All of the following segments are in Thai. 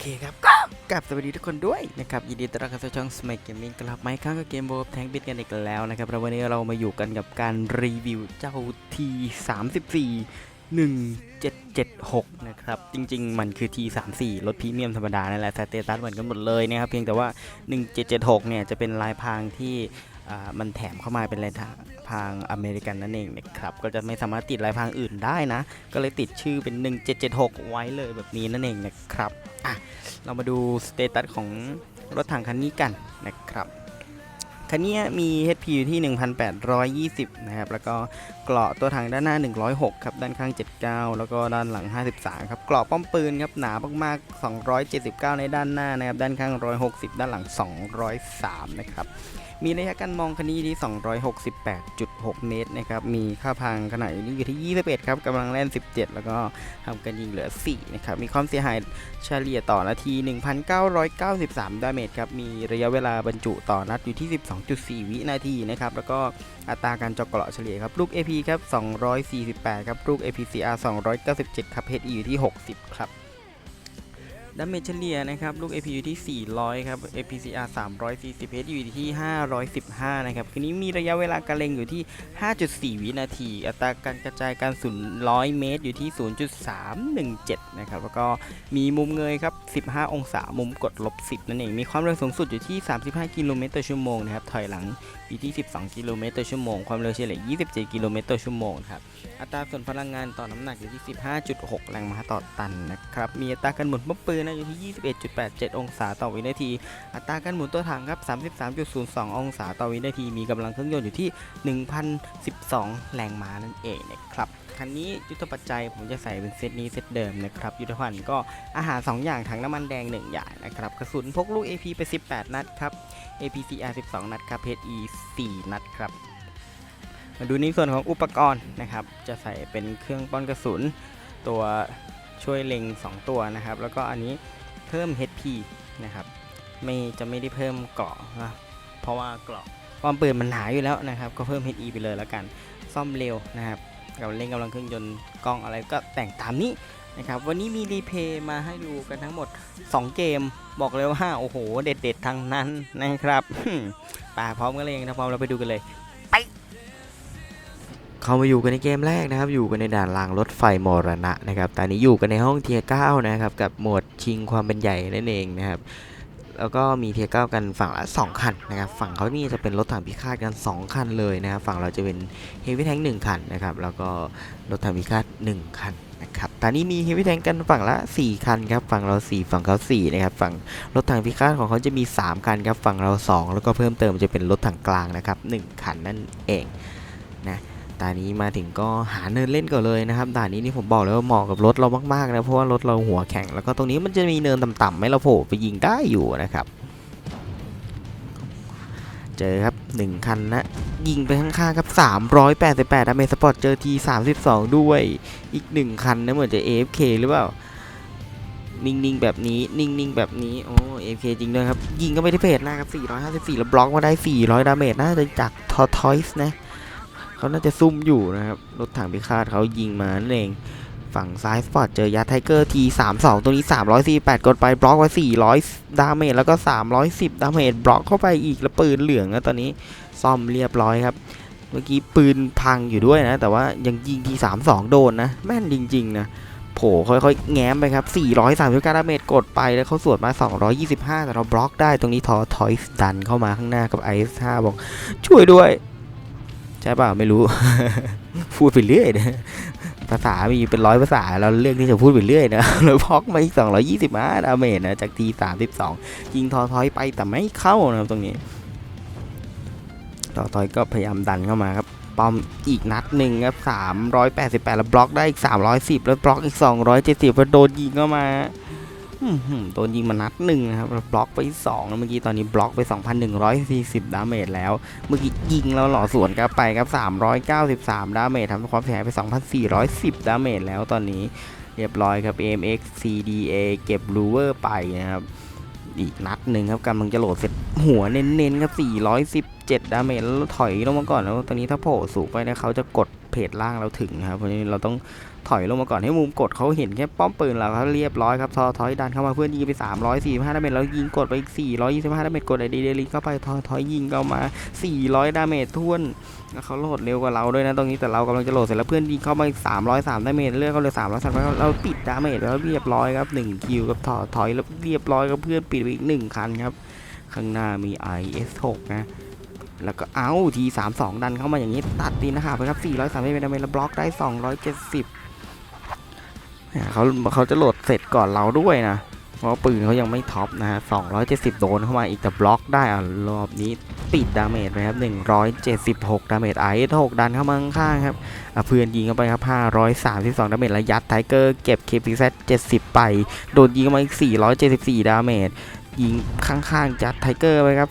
เคครับก็กลับสวัสดีทุกคนด้วยนะครับยินดีต้อนรับเข้าสู่ช่อง Smite Gaming กลับมาอีกครั้งกับเกมโบแทงบิดกันอีกแล้วนะครับแล้ววันนี้เรามาอยู่กันกับการรีวิวเจ้า T34 1776 นะครับ จริง ๆ มันคือ T34 รถพรีเมียมธรรมดานั่นแหละสเตตัสเหมือนกันหมดเลยนะครับ เพียงแต่ว่า 1776 เนี่ย จะเป็นลายพรางที่อ่า มันแถมเข้ามาเป็นลายทางพรางอเมริกันนั่นเองนะครับก็จะไม่สามารถติดลายพรางอื่นได้นะ ก็เลยติดชื่อเป็น 1776 ไว้เลยแบบนี้นั่นเองนะครับอะเรามาดูสเตตัสของรถถังคันนี้กันนะครับคันนี้มี HP อยู่ที่ 1,820 นะครับ แล้วก็เกราะตัวถังด้านหน้า 106 ครับ ด้านข้าง 79 แล้วก็ด้านหลัง 53 ครับ เกราะป้อมปืนครับ หนามากๆ 279 ในด้านหน้านะครับ ด้านข้าง 160 ด้านหลัง 203 นะครับ มีระยะการมองคันนี้อยู่ที่ 268.6 เมตรนะครับ มีค่าพังขนาดนี้อยู่ที่ 21 ครับกำลังแล่น 17 แล้วก็ทำกันยิงเหลือ 4 นะครับ มีความเสียหายเฉลี่ยต่อนาที 1,993 ดาเมจครับ มีระยะเวลาบรรจุต่อนัดอยู่ที่ 12.4 วินาทีนะครับ แล้วก็อัตราการจาะเกราะเฉลี่ยครับ ลูก AP ครับ 248 ครับ ลูก APCR 297 ครับ HE อยู่ที่ 60 ครับ ดาเมจเฉลี่ยนะครับ ลูก AP อยู่ที่ 400 ครับ APCR 340 H อยู่ที่ 515 นะครับ คืนนี้มีระยะเวลาการเล็งอยู่ที่ 5.4 วินาที อัตราการกระจายการสุน100 เมตรอยู่ที่ 0.317 นะครับ แล้วก็มีมุมเงยครับ 15 องศา มุมกดลบ 10 นั่นเอง มีความเร็วสูงสุดอยู่ที่ 35 กิโลเมตรต่อชั่วโมงนะครับ ถอยหลัง อยู่ที่ 12 กิโลเมตรต่อชั่วโมง ความเร็วเฉลี่ย 27 กิโลเมตรต่อชั่วโมงครับ อัตราส่วนพลังงานต่อน้ำหนักอยู่ที่ 15.6 แรงม้าต่อตันนะครับ มีอัตราการหมุนปุ๊บปืนนะอยู่ที่ 21.87 องศาต่อวินาที อัตราการหมุนตัวถังครับ 33.02 องศาต่อวินาที มีกำลังเครื่องยนต์อยู่ที่ 1,012 แรงม้านั่นเองนะครับ คันนี้ยุทธปัจจัยผมจะใส่เป็นเซตนี้เซตเดิมนะครับยุทธภัณฑ์ก็อาหาร 2 อย่างถังน้ำมันแดง 1 อย่างนะครับกระสุนพกลูก AP ไป 18 นัดครับ APCR 12 นัดครับ HE 4 นัดครับมาดูในส่วนของอุปกรณ์นะครับ จะใส่เป็นเครื่องป้อนกระสุน ตัวช่วยเล็ง 2 ตัวนะครับ แล้วก็อันนี้เพิ่ม HP นะครับไม่จะไม่ได้เพิ่มเกราะนะเพราะว่าเกราะความปืนมันหนาอยู่แล้วนะครับ ก็เพิ่ม HE ไปเลยแล้วกัน ซ่อมเร็วนะครับ กับเร่งกำลังเครื่องยนต์กล้องอะไรก็แต่งตามนี้นะครับวันนี้มีรีเพย์มาให้ดูกันทั้งหมด 2 เกมบอกเลยว่าโอ้โห เด็ดๆทั้งนั้นนะครับป่าพร้อมกันเลยถ้าพร้อมเราไปดูกันเลยเข้ามาอยู่กันในเกมแรกนะครับ อยู่กันในด่านรางรถไฟมรณะนะครับตอนนี้อยู่กันในห้องเทียร์เก้านะครับ กับโหมดชิงความเป็นใหญ่นั่นเองนะครับ แล้วก็มีเทียเก้ากันฝั่งละ2คันนะครับฝั่งเขานี่จะเป็นรถถังพิฆาตกัน 2 คันเลยนะครับฝั่งเราจะเป็นเฮฟวี่แทงหนึ่งคันนะครับแล้วก็รถถังพิฆาต1คันนะครับตอนนี้มีเฮฟวี่แทงกันฝั่งละ 4 คันครับฝั่งเรา 4 ฝั่งเขา4นะครับฝั่งรถถังพิฆาตของเขาจะมี 3 คันครับฝั่งเรา 2 แล้วก็เพิ่มเติมจะเป็นรถถังกลางนะครับ1คันนั่นเองนะ ด่านนี้มาถึงก็หาเนินเล่นก่อนเลยนะครับด่านนี้นี่ผมบอกเลยว่าเหมาะกับรถเรามากๆนะเพราะว่ารถเราหัวแข็งแล้วก็ตรงนี้มันจะมีเนินต่ำๆให้เราโผล่ไปยิงได้อยู่นะครับ เจอครับ 1 คันนะ ยิงไปข้างๆครับ 388ดาเมจสปอร์ตเจอที32 ด้วยอีก 1 คันนะเหมือนจะ AFK หรือเปล่านิ่งๆแบบนี้นิ่งๆแบบนี้โอ้ AFK จริงด้วยครับ ยิงก็ไม่ได้เพจนะครับ454แล้วบล็อกมาได้ 400 ดาเมจน่าจะจากทอทอยส์นะ เขาน่าจะซุ่มอยู่นะครับ รถถังพิฆาตเขายิงมานั่นเอง ฝั่งซ้ายสปอร์ตเจอยัดไทเกอร์ที32ตรงนี้348กดไปบล็อกไว้400ดาเมจแล้วก็310ดาเมจบล็อกเข้าไปอีกแล้วปืนเหลืองนะตอนนี้ซ่อมเรียบร้อยครับ เมื่อกี้ปืนพังอยู่ด้วยนะ แต่ว่ายังยิงที32โดนนะ แม่นจริงๆนะโผล่ค่อยๆ แง้มไปครับ 439ดาเมจกดไปแล้วเขาสวนมา 225 แต่เราบล็อกได้ตรงนี้ทอทอยส์ดันเข้ามาข้างหน้ากับ i5 บอก ช่วยด้วย ใช่ป่าไม่รู้ พูดไปเรื่อยนะภาษามีเป็นร้อยภาษาเราเลือกที่จะพูดไปเรื่อยนะเราพอกมาอีกสองร้อยยี่สิบห้าดาเมจนะจากทีสามสิบสองยิงทอทอยไปแต่ไม่เข้านะครับตรงนี้ทอทอยก็พยายามดันเข้ามาครับปอมอีกนัดหนึ่งครับสามร้อยแปดสิบแปดแล้วบล็อกได้อีกสามร้อยสิบแล้วบล็อกอีกสองร้อยเจ็ดสิบแล้วโดนยิงเข้ามา โดนยิงมานัดหนึ่งนะครับบล็อกไป2แล้วเมื่อกี้ตอนนี้บล็อกไป 2,140 ดาเมจแล้ว เมื่อกี้ยิงแล้วหล่อสวนกลับไปครับ 393 ดาเมจทำความเสียหายไป 2,410 ดาเมจแล้วตอนนี้เรียบร้อยครับ AMX CDA เก็บรูเวอร์ไปนะครับอีกนัดหนึ่งครับกำลังจะโหลดเสร็จหัวเน้นๆครับ 417 ดาเมจแล้วถอยลงมาก่อนแล้วตอนนี้ถ้าโผล่สูงไปนะเขาจะกด เพจล่างเราถึงนะครับเพราะนั้เราต้องถอยลงมาก่อนให้มุมกดเขาเห็นแค่ป้อมปืนเราครับเรียบร้อยครับทอถอยดันเข้ามาเพื่อนยิงไป 345ดาเมจแล้วยิงกดไปอีก 425ดาเมจกดไอดีเดลิเข้าไปทอยถอยยิงเข้ามา 400ดาเมจท้วนเขาโหลดเร็วกว่าเราด้วยนะตรงนี้แต่เรากำลังจะโหลดเสร็จแล้วเพื่อนยิงเข้ามาอีก303ดาเมจเลือกเขาเลย303เราปิดดาเมจแล้วเรียบร้อยครับ1คิวกับถอถอยแล้วเรียบร้อยครับเพื่อนปิดไปอีกหนึ่งคันครับข้างหน้ามี IS6 นะ แล้วก็เอาที32ดันเข้ามาอย่างนี้ตัดตีนะครับไปครับ430เป็นดาเมจแล้วบล็อกได้270แหมเจ็ดสิบเขาเขาจะโหลดเสร็จก่อนเราด้วยนะ เพราะปืนเขายังไม่ท็อปนะฮะ270โดนเข้ามาอีกแต่บล็อกได้อะรอบนี้ปิดดาเมจไปครับ176ดสิบหกดาเมจ IS6 ดันเข้ามาข้างครับเพื่อนยิงเข้าไปครับ532ดาเมจแล้วยัดไทเกอร์เก็บ KPZ 70ไป โดนยิงเข้ามาอีก474ดาเมจยิงข้างๆจัดไทเกอร์ไปครับ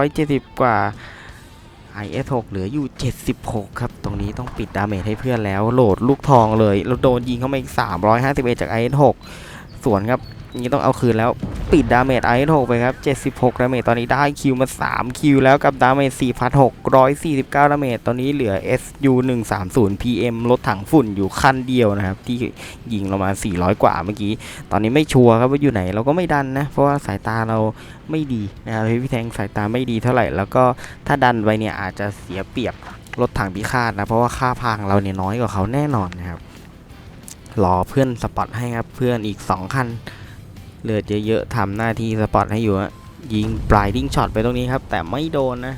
370 กว่า IS6 เหลืออยู่ 76 ครับ ตรงนี้ต้องปิดดาเมจให้เพื่อนแล้ว โหลดลูกทองเลย แล้วโดนยิงเข้ามาอีก 351 จาก IS6 ส่วนครับ นี่ต้องเอาคืนแล้วปิดดาเมจ IS6 ไปครับ 76 ดาเมจตอนนี้ได้คิวมา 3 คิวแล้วกับดาเมจ4,649 ดาเมจตอนนี้เหลือ SU 130 PM รถถังฝุ่นอยู่คันเดียวนะครับ ที่ยิงเรามา 400 กว่าเมื่อกี้ ตอนนี้ไม่ชัวร์ครับว่าอยู่ไหนเราก็ไม่ดันนะ เพราะว่าสายตาเราไม่ดีนะครับพี่แทงสายตาไม่ดีเท่าไหร่ แล้วก็ถ้าดันไปเนี่ยอาจจะเสียเปรียบรถถังพิฆาตนะ เพราะว่าค่าพางเราเนี่ยน้อยกว่าเขาแน่นอนนะครับรอเพื่อนสปอตให้ครับเพื่อนอีก 2 คัน เลือดเยอะๆทำหน้าที่สปอตให้อยู่ฮะยิงปลายดิ้งช็อตไปตรงนี้ครับ แต่ไม่โดนนะ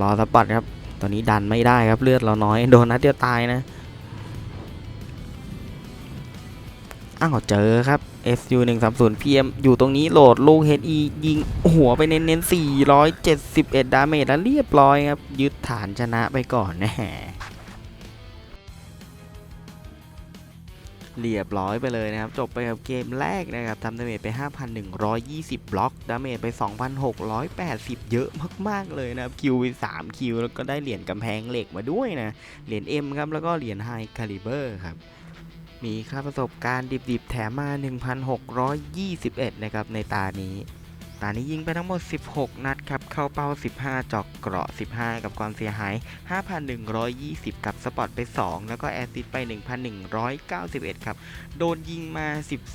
รอสปอตครับ ตอนนี้ดันไม่ได้ครับเลือดเราน้อยโดนนัดเดียวตายนะอ้าวเจอครับ SU 1 3 0 PM อยู่ตรงนี้โหลดลูก HE ยิงหัวไปเน้นๆ471 ดาเมจแล้วเรียบร้อยครับ ยึดฐานชนะไปก่อนนะ เรียบร้อยไปเลยนะครับ จบไปกับเกมแรกนะครับทำดาเมจไป 5,120 บล็อกดาเมจไป 2,680 เยอะมาก ๆ เลยนะครับ คิวไป 3 คิว แล้วก็ได้เหรียญกำแพงเหล็กมาด้วยนะ เหรียญ M ครับ แล้วก็เหรียญ High Caliber ครับ มีค่าประสบการณ์ดิบๆ แถมมา 1,621 นะครับ ในตานี้ ตานี้ยิงไปทั้งหมด 16 นัดครับ เข้าเป้า 15 จอกเกราะ 15 กับความเสียหาย 5,120 กับสปอตไป 2 แล้วก็แอสซิดไป 1,191 ครับ โดนยิงมา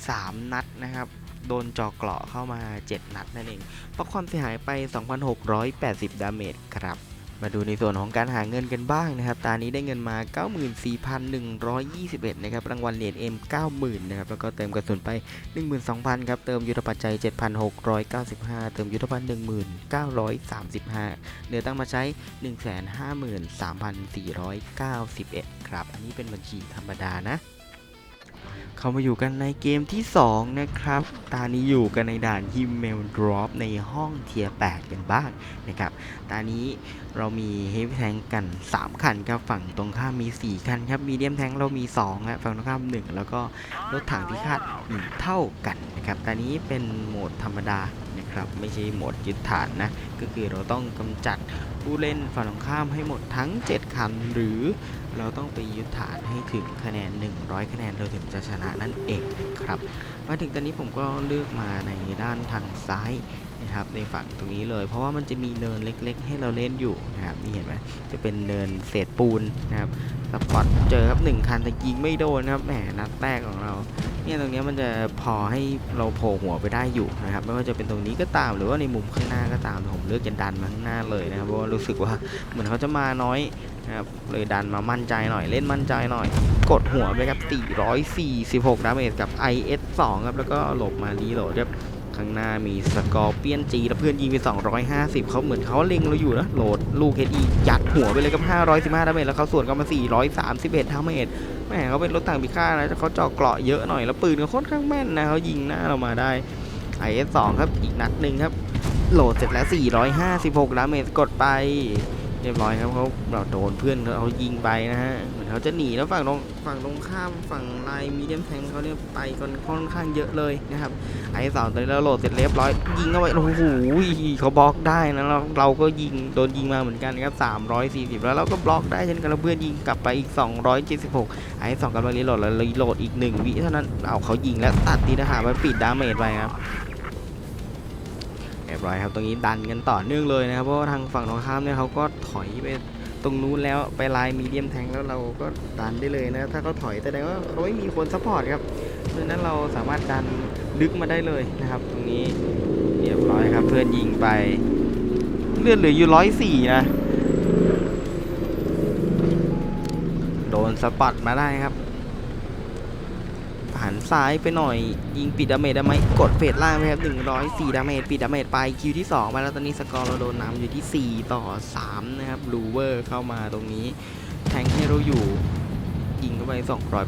13 นัดนะครับ โดนจอกเกราะเข้ามา 7 นัดนั่นเองเพราะความเสียหายไป 2,680 ดาเมจครับ มาดูในส่วนของการหาเงินกันบ้างนะครับ ตานี้ได้เงินมา 94,121 นะครับ รางวัลเหรียญ M 90,000 นะครับ แล้วก็เติมกระสุนไป 12,000 ครับ เติมยุทธปัจจัย 7,695 เติมยุทธภัณฑ์19,35 เหลือตั้งมาใช้ 153,491 ครับ อันนี้เป็นบัญชีธรรมดานะเข้ามาอยู่กันในเกมที่ 2 นะครับ ตานี้อยู่กันในด่านฮิมเมลดรอปในห้องเทียร์8กันบ้างนะครับ ตานี้ เรามีเฮฟแทงกัน 3 คันครับฝั่งตรงข้ามมี 4 คันครับมีเดียมแทงเรามี2ฮะฝั่งตรงข้าม 1 แล้วก็รถถังพิฆาต1เท่ากันนะครับตานี้เป็นโหมดธรรมดานะครับไม่ใช่โหมดยึดฐานนะก็คือเราต้องกำจัดผู้เล่นฝั่งตรงข้ามให้หมดทั้ง 7 คัน หรือเราต้องไปยึดฐานให้ถึงคะแนน 100 คะแนนเราถึงจะชนะนั่นเองนะครับมาถึงตอนนี้ผมก็เลือกมาในด้านทางซ้าย นะครับในฝั่งตรงนี้เลย เพราะว่ามันจะมีเนินเล็ก ๆ ให้เราเล่นอยู่นะครับนี่เห็นไหมจะเป็นเนินเศษปูนนะครับสปอตเจอครับหนึ่งคันแต่ยิงไม่โดนนะครับแหมนัดแรกของเราเนี่ยตรงนี้มันจะพอให้เราโผล่หัวไปได้อยู่นะครับไม่ว่าจะเป็นตรงนี้ก็ตามหรือว่าในมุมข้างหน้าก็ตามผมเลือกจะดันมาข้างหน้าเลยนะครับเพราะว่ารู้สึกว่าเหมือนเขาจะมาน้อยนะครับเลยดันมามั่นใจหน่อยเล่นมั่นใจหน่อย กดหัวไปครับ446ดาเมจกับ IS 2 ครับแล้วก็หลบมารีโหลดครับ ข้างหน้ามีสกอร์เปียนจีแล้วเพื่อนยิงไป 250 เขาเหมือนเขาเล็งเราอยู่นะโหลดลูกเฮดียัดหัวไปเลยกับ 515ดาเมจแล้วเขาส่วนกลับมา 431ดาเมจแหมเขาเป็นรถถังพิฆาตนะเขาเจาะเกราะเยอะหน่อยแล้วปืนเขาค่อนข้างแม่นนะเขายิงหน้าเรามาได้ IS 2ครับอีกนัดหนึ่งครับ โหลดเสร็จแล้ว 456ดาเมจกดไปเรียบร้อยครับเขาเราโดนเพื่อนเขายิงไปนะฮะ เขาจะหนีแล้วฝั่งตรงฝั่งตรงข้ามฝั่งลายมีเดียมแทงเขาเนี่ยไปกันค่อนข้างเยอะเลยนะครับไอ้สองตอนนี้เราโหลดเสร็จเรียบร้อยยิงเข้าไปโอ้โหเขาบล็อกได้นะเราเราก็ยิงโดนยิงมาเหมือนกันครับ340 แล้วเราก็บล็อกได้เช่นกันแล้วเพื่อนยิงกลับไปอีก 276 ไอ้สองกำลังรีโหลดแล้วรีโหลดอีกหนึ่งวิเท่านั้นเอาเขายิงแล้วตัดตีทหารไปปิดดาเมจไปครับเรียบร้อยครับตรงนี้ดันกันต่อเนื่องเลยนะครับเพราะว่าทางฝั่งตรงข้ามเนี่ยเขาก็ถอยไป ตรงนู้นแล้วไปลายมีเดียมแทงแล้วเราก็ดันได้เลยนะ ถ้าเขาถอยแสดงว่าเขาไม่มีคนซัพพอร์ตครับดังนั้นเราสามารถดันลึกมาได้เลยนะครับ ตรงนี้เรียบร้อยครับ เพื่อนยิงไป เลือดเหลืออยู่ร้อยสี่นะ โดนสปัดมาได้ครับ หันซ้ายไปหน่อย ยิงปิดดาเมจได้ไหมกดเฟสล่างไปครับ104 ดาเมจปิดดาเมจไปคิวที่2มาแล้วตอนนี้สกอร์เราโดนนำอยู่ที่ 4 ต่อ 3 นะครับลูเวอร์เข้ามาตรงนี้ แทงให้เราอยู่ ยิงเข้าไป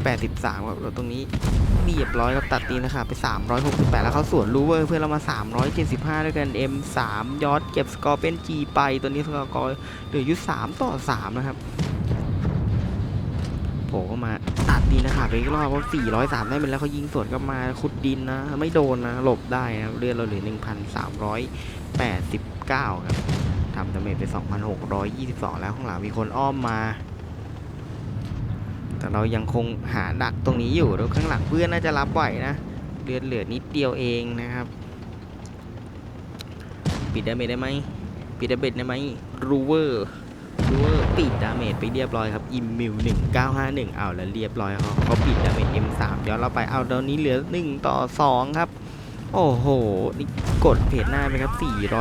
283ครับแล้วตรงนี้เรียบร้อยครับตัดตีนะครับไป 368 แล้วเขาสวนลูเวอร์เพื่อนเรามา 375 ด้วยกัน M3 ยอดเก็บสกอร์เป็น G ไปตัวนี้สกอร์เหลืออยู่3ต่อ 3 นะครับโผล่เข้ามา ดดินนะคะไปอีกรอบเพราะ403 ได้เป็นแล้วเขายิงสวนกลับมาขุดดินนะ ไม่โดนนะ หลบได้นะเลือดเราเหลือ 1,389 ครับทำดาเมจไป 2,622 แล้วข้างหลังมีคนอ้อมมา แต่เรายังคงหาดักตรงนี้อยู่แล้วข้างหลังเพื่อนน่าจะรับไหวนะเลือดเหลือนิดเดียวเองนะครับ ปิดดาเมจได้ไหมปิดดาเมจได้ไหมรูเวอร์ ดูว่าปิดดาเมจไปเรียบร้อยครับอิมมิว1951เอาแล้วเรียบร้อยเขาเขาปิดดาเมจ M3 ย้อนเราไปเอาตอนนี้เหลือ 1 ต่อ 2 ครับ โอ้โห นี่กดเพจหน้าไปครับ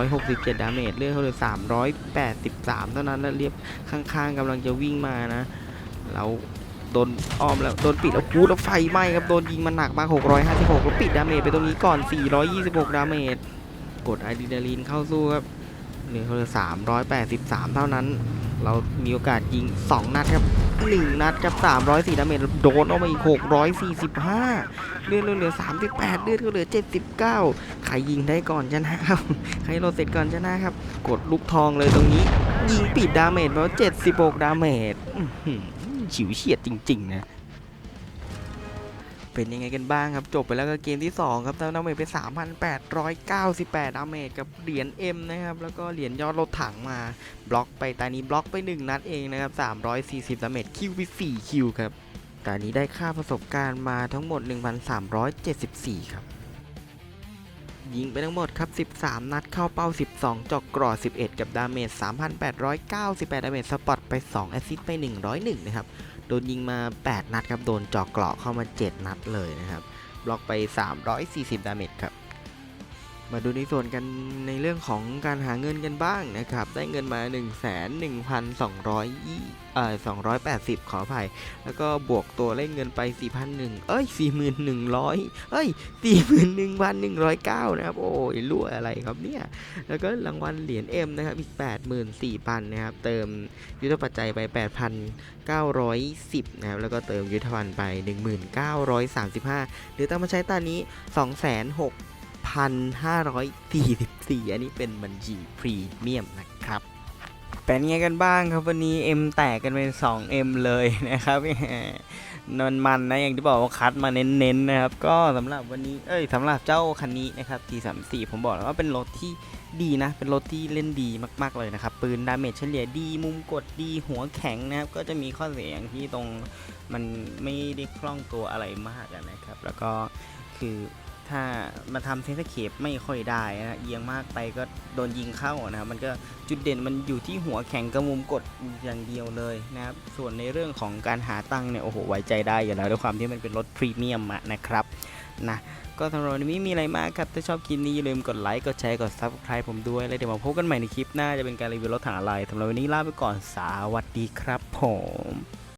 467 ดาเมจเลือดเขาเหลือ 383 เท่านั้นแล้วเรียบข้างๆกำลังจะวิ่งมานะ เราโดนอ้อมแล้วโดนปิดแล้วพูดแล้วไฟไหม้ครับโดนยิงมันหนักมาก656แล้วปิดดาเมจไปตรงนี้ก่อน 426 ดาเมจกดอะดรีนาลีนเข้าสู้ครับเหลือเขาเหลือ383เท่านั้น เรามีโอกาสยิง 2 นัดครับ 1 นัดกับ 304ดาเมจโดนออกมาอีก 645 เลือดเราเหลือ 38 เลือดก็เหลือ 79 ใครยิงได้ก่อนชนะครับ ใครโดเสร็จก่อนชนะครับ กดลูกทองเลยตรงนี้ ยิงปิดดาเมจไปแล้ว76 ดาเมจฉิวเฉียดจริง ๆ นะ เป็นยังไงกันบ้างครับ จบไปแล้วก็เกมที่ 2 ครับทำดาเมจไป 3,898 ดาเมจกับเหรียญ M นะครับ แล้วก็เหรียญยอดรถถังมา บล็อกไปตานี้บล็อกไป 1 นัดเองนะครับ 340 ดาเมจคิวไป4คิวครับตานี้ได้ค่าประสบการณ์มาทั้งหมด 1,374 ครับ ยิงไปทั้งหมดครับ 13 นัดเข้าเป้า 12 จอกกรอด11 กับดาเมจ 3,898 ดาเมจสปอตไป 2 แอสซิสต์ไป 101 นะครับ โดนยิงมา 8 นัดครับ โดนเจอกเกราะเข้ามา 7 นัดเลยนะครับ บล็อกไป 340 ดาเมจครับ มาดูในส่วนกันในเรื่องของการหาเงินกันบ้างนะครับ ได้เงินมา 1 1 2 0 0เอ่อ280 ขออภัย แล้วก็บวกตัวเลขเงินไป4,100เอ้ย41,100 เอ้ย 41,109 นะครับ โอ้ยรั่วอะไรครับเนี่ย แล้วก็รางวัลเหรียญ M นะครับ อีก 84,000 นะครับ เติมยุทธปัจจัยไป 8,910 นะครับ แล้วก็เติมยุทธภัณฑ์ไป 1935 หรือตามมาใช้ตอนนี้ 26,544 อันนี้เป็นบัญชีพรีเมียมนะครับ เป็นไงกันบ้างครับวันนี้ M แตกกันเป็น 2M เลยนะครับนอนมันนะอย่างที่บอกว่าคัดมาเน้นๆนะครับ ก็สำหรับวันนี้เอ้ยสำหรับเจ้าคันนี้นะครับ T34 ผมบอกแล้วว่าเป็นรถที่ดีนะ เป็นรถที่เล่นดีมาก ๆ เลยนะครับ ปืนดาเมจเฉลี่ยดีมุมกดดีหัวแข็งนะครับ ก็จะมีข้อเสียอย่างที่ตรงมันไม่ได้คล่องตัวอะไรมากนะครับ แล้วก็คือ ถ้ามาทำเทสเคปไม่ค่อยได้นะเอียงมากไปก็โดนยิงเข้านะครับมันก็จุดเด่นมันอยู่ที่หัวแข็งกับมุมกดอย่างเดียวเลยนะครับส่วนในเรื่องของการหาตังค์เนี่ยโอ้โหไว้ใจได้อยู่แล้วด้วยความที่มันเป็นรถพรีเมียมะนะครับนะก็สำหรับวันนี้ม่มีอะไรมากครับ ถ้าชอบคลิปนี้อย่าลืมกดไลค์ กดแชร์ กด subscribe ผมด้วย แล้วเดี๋ยวมาพบกันใหม่ในคลิปหน้าจะเป็นการรีวิวรถถังอะไรสำหรับวันนี้ลาไปก่อนสวัสดีครับผม